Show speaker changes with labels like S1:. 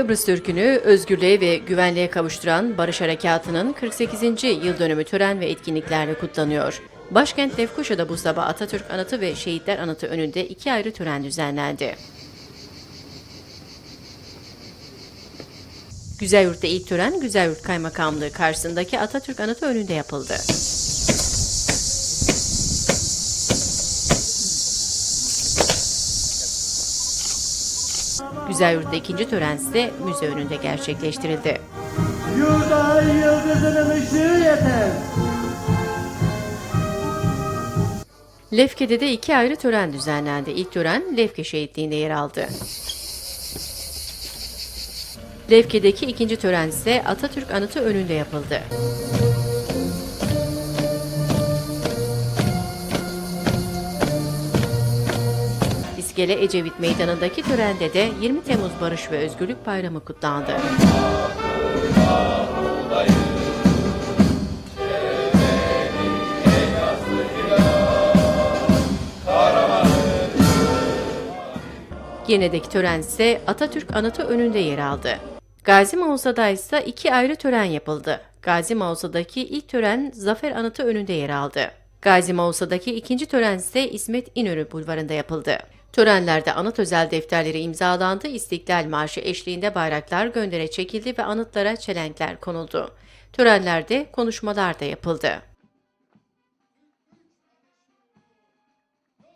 S1: Kıbrıs Türk'ünü özgürlüğe ve güvenliğe kavuşturan Barış Harekatı'nın 48. yıl dönümü tören ve etkinliklerle kutlanıyor. Başkent Lefkoşa'da bu sabah Atatürk Anıtı ve Şehitler Anıtı önünde iki ayrı tören düzenlendi. Güzelyurt'ta ilk tören Güzelyurt Kaymakamlığı karşısındaki Atatürk Anıtı önünde yapıldı. Güzelyurt'ta ikinci tören ise müze önünde gerçekleştirildi.
S2: Yurda yıldızının ışığı yeter.
S1: Lefke'de de iki ayrı tören düzenlendi. İlk tören Lefke Şehitliği'nde yer aldı. Lefke'deki ikinci tören ise Atatürk Anıtı önünde yapıldı. İskele Ecevit Meydanı'ndaki törende de 20 Temmuz Barış ve Özgürlük Bayramı kutlandı. Girne'deki tören ise Atatürk Anıtı önünde yer aldı. Gazi Mavza'da ise iki ayrı tören yapıldı. Gazi Mavza'daki ilk tören Zafer Anıtı önünde yer aldı. Gazi Mavza'daki ikinci tören ise İsmet İnönü Bulvarı'nda yapıldı. Törenlerde anıt özel defterleri imzalandı, İstiklal Marşı eşliğinde bayraklar göndere çekildi ve anıtlara çelenkler konuldu. Törenlerde konuşmalar da yapıldı.